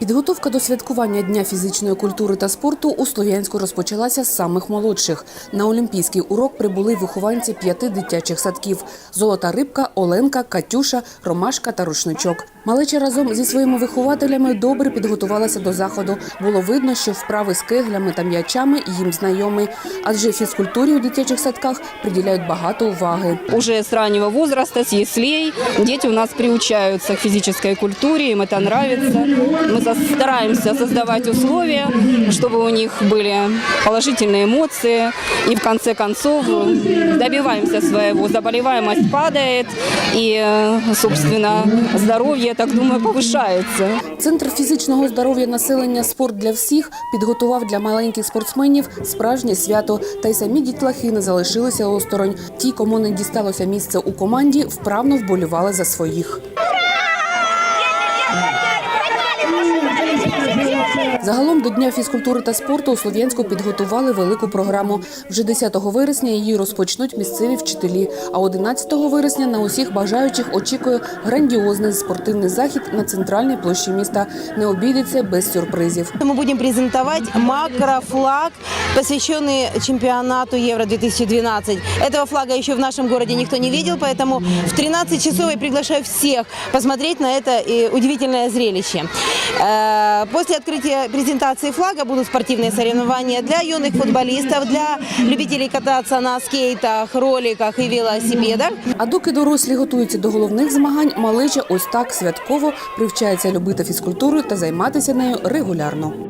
Підготовка до святкування Дня фізичної культури та спорту у Слов'янську розпочалася з самих молодших. На олімпійський урок прибули вихованці п'яти дитячих садків: Золота рибка, Оленка, Катюша, Ромашка та Рушничок. Малеча разом зі своїми вихователями добре підготувалася до заходу. Було видно, що вправи з кеглями та м'ячами їм знайомі, адже фізкультурі у дитячих садках приділяють багато уваги. Уже с раннего возраста, с яслей, дети у нас приучаются к физической культуре, им это нравится. Мы за- стараемся создавать условия, чтобы у них были положительные эмоции. И в конце концов добиваемся своего. Заболеваемость падает, и, э, собственно, здоровье, я так думаю, повишається. Центр фізичного здоров'я населення Спорт для всіх підготував для маленьких спортсменів справжнє свято. Та й самі дітлахи не залишилися осторонь. Ті, кому не дісталося місце у команді, вправно вболівали за своїх. Загалом до Дня фізкультури та спорту у Слов'янську підготували велику програму. Вже 10 вересня її розпочнуть місцеві вчителі. А 11 вересня на усіх бажаючих очікує грандіозний спортивний захід на центральній площі міста. Не обійдеться без сюрпризів. Мы будем презентовать макрофлаг, посвященный чемпионату Евро-2012. Этого флага еще в нашем городе никто не видел, поэтому в 13 часов я приглашаю всех посмотреть на это э, удивительное зрелище. Э, После открытия презентации флага будут спортивные соревнования для юных футболистов, для любителей кататься на скейтах, роликах и велосипедах. А доки дорослі готуються до головних змагань, малеча ось так святково привчається любити фізкультуру та займатися нею регулярно.